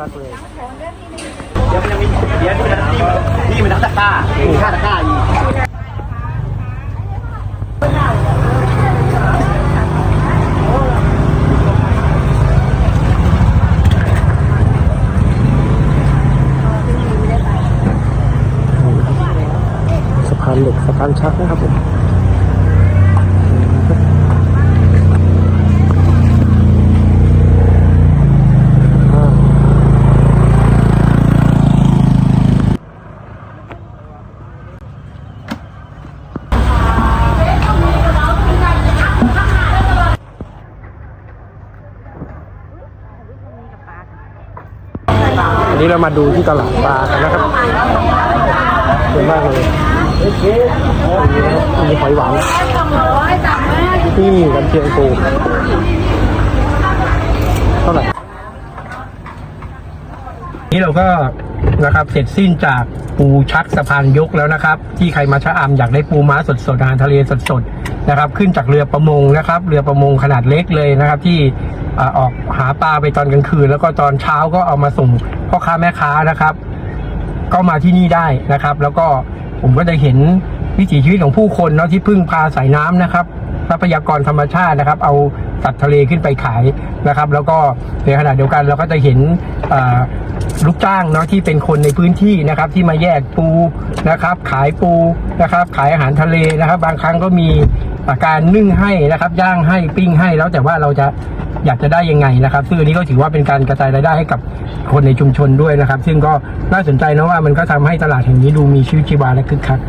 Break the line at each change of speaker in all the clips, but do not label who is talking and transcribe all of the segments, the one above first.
พักเลยเดี๋ยวมันยังมีเดี๋ยวนี่มันนักตะกร้ามีค่าตะกร้าอีก
เหล็กสะพานชักนะครับผม เรามาดูที่ตลาดปลากันนะครับสวยมากเลยมีหอยหวานนี่กันเชียงปูเท่าไหร่นี่เราก็นะครับเสร็จสิ้นจาก ปูชักสะพานยกแล้วนะครับ ที่ใครมาชะอำอยากได้ปูม้าสดๆอาหารทะเลสดๆนะครับ ขึ้นจากเรือประมงนะครับ เรือประมงขนาดเล็กเลยนะครับ ที่ออกหาปลาไปตอนกลางคืน แล้วก็ตอนเช้าก็เอามาส่งพ่อค้าแม่ค้านะครับ ก็มาที่นี่ได้นะครับ แล้วก็ผมก็จะเห็นวิถีชีวิตของผู้คนเนาะที่พึ่งพาสายน้ำนะครับ ทรัพยากรธรรมชาตินะครับ เอาสัตว์ทะเลขึ้นไปขายนะครับ แล้วก็ในขณะเดียวกันเราก็จะเห็นลูกจ้างเนาะที่เป็นคนในพื้นที่นะครับ ที่มาแยกปูนะครับ ขายปูนะครับ ขายอาหารทะเลนะครับ บางครั้งก็มีการนึ่งให้นะครับย่างให้ปิ้งให้แล้วแต่ว่าเราจะอยากจะได้ยังไงนะครับ ซึ่งอันนี้ก็ถือว่าเป็นการกระจายรายได้ให้กับคนในชุมชนด้วยนะครับ ซึ่งก็น่าสนใจนะว่ามันก็ทำให้ตลาดแห่งนี้ดูมีชีวิตชีวาและคึกคัก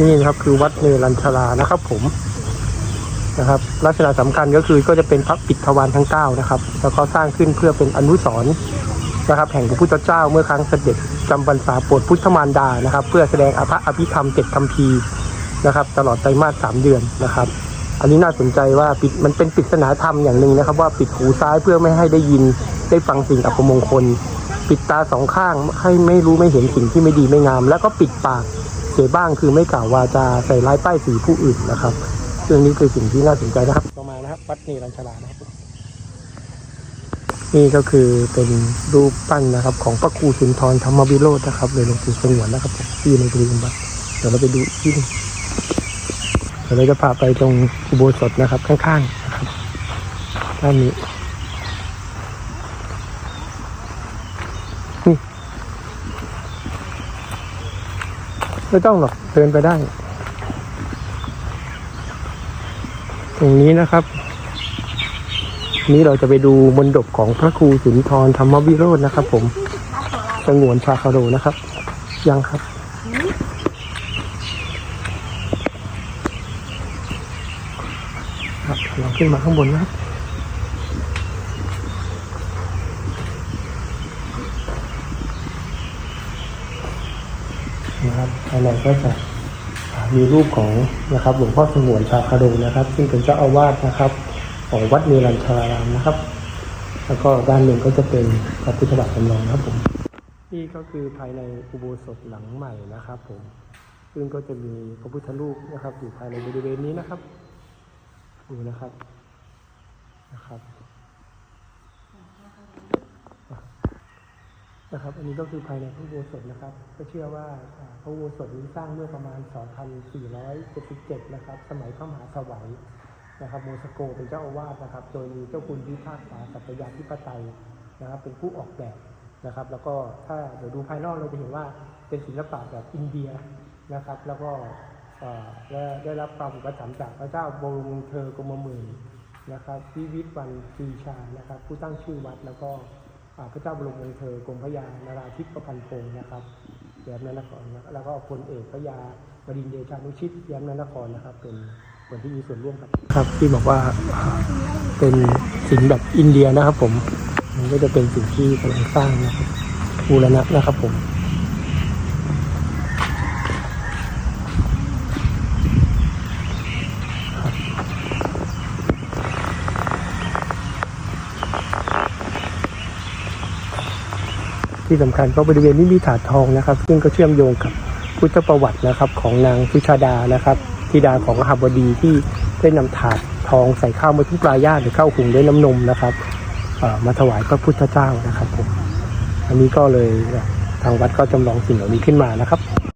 นี่นะครับคือวัดเนรัญชรานะครับ ผมนะครับลักษณะสำคัญก็คือก็จะเป็นพระปิดทวารทั้งเก้านะครับ แล้วก็สร้างขึ้นเพื่อเป็นอนุสรณ์นะครับ แห่งพระพุทธเจ้าเมื่อครั้งเสด็จจำพรรษาโปรดพุทธมารดานะครับ เพื่อแสดงอภะอภิธรรมเจ็ดคำพีนะครับ ตลอดไตรมาสสามเดือนนะครับ อันนี้น่าสนใจว่าปิดมันเป็นปริศนาธรรมอย่างหนึ่งนะครับ ว่าปิดหูซ้ายเพื่อไม่ให้ได้ยินได้ฟังสิ่งอัปมงคล ปิดตาสองข้างให้ไม่รู้ไม่เห็นสิ่งที่ไม่ดีไม่งาม แล้วก็ปิดปาก เสียบ้างคือไม่กล่าววาจาใส่ร้ายป้ายสีผู้อื่นนะครับเรื่องนี้คือสิ่งที่น่าสนใจนะครับ ต่อมานะครับวัดเนรัญชลานะครับ นี่ก็คือเป็นรูปปั้นนะครับ ของพระครูสุนทรธรรมวิโรจน์นะครับเลยหลวงปู่สงวนนะครับที่อยู่ในบริเวณวัดเดี๋ยวเราไปดูที่นึงเดี๋ยวเราจะพาไปตรงอุโบสถนะครับ ข้างๆนะครับด้านนี้ ไม่ต้องหรอกเดินไปได้ ตรงนี้นะครับ นี้เราจะไปดูมนดบของพระครูสุนทรธรรมวิโรจน์นะครับ ผมสงวนชาคาโรนะครับ ยังครับครับเราขึ้นมาข้างบนนะครับ นะครับภายในก็จะมีรูปของนะครับหลวงพ่อสงวนชาคาโดนะครับ ซึ่งเป็นเจ้าอาวาสนะครับ ของวัดเนรัญชารามนะครับ แล้วก็ด้านหนึ่งก็จะเป็นพระพุทธบาทจำลองนะครับผมนี่ก็คือภายในอุโบสถหลังใหม่นะครับ ผม ซึ่งก็จะมีพระพุทธรูปนะครับ อยู่ภายในบริเวณนี้นะครับดูนะครับนะครับ นะครับ อันนี้ก็คือภายในพระอุโบสถนะครับ ก็เชื่อว่าพระอุโบสถนี้สร้างเมื่อประมาณ 2477 นะครับ สมัยพระมหาสวัยนะครับโมสโกเป็นเจ้าอาวาสนะครับ โดยมีเจ้าคุณพิพากษาสัตยาธิปไตยนะครับ เป็นผู้ออกแบบนะครับ แล้วก็ถ้าเดี๋ยวดูภายนอกเราจะเห็นว่าเป็นศิลปะแบบอินเดียนะครับ แล้วก็ได้รับความอุปถัมภ์จากพระเจ้าบรมเธอกรมหมื่นนะครับวิวิตวันปีชานะครับ ผู้ตั้งชื่อวัดแล้วก็ พระเจ้าบรมวงศ์เธอกรมพระยานาราธิปประพันธ์พงศ์นะครับแย้มนานครนะครแล้วก็พลเอกพระยาบดินเดชานุชิตแย้มนานครนะครับ เป็นคนที่มีส่วนร่วมครับครับที่บอกว่าเป็นสินแบบอินเดียนะครับ ผมมันก็จะเป็นสิ่งที่กำลังสร้างนะครับบูรณะนะครับผม ที่สำคัญเพราะบริเวณนี้มีถาดทองนะครับ ซึ่งก็เชื่อมโยงกับพุทธประวัตินะครับของนางสุชาดานะครับธิดาของมหาบดีที่ได้นำถาดทองใส่ข้าวมาทุกปลายาตหรือข้าวหุงด้วยน้ำนมนะครับมาถวายพระพุทธเจ้านะครับผมอันนี้ก็เลยทางวัดก็จำลองสิ่งเหล่านี้ขึ้นมานะครับ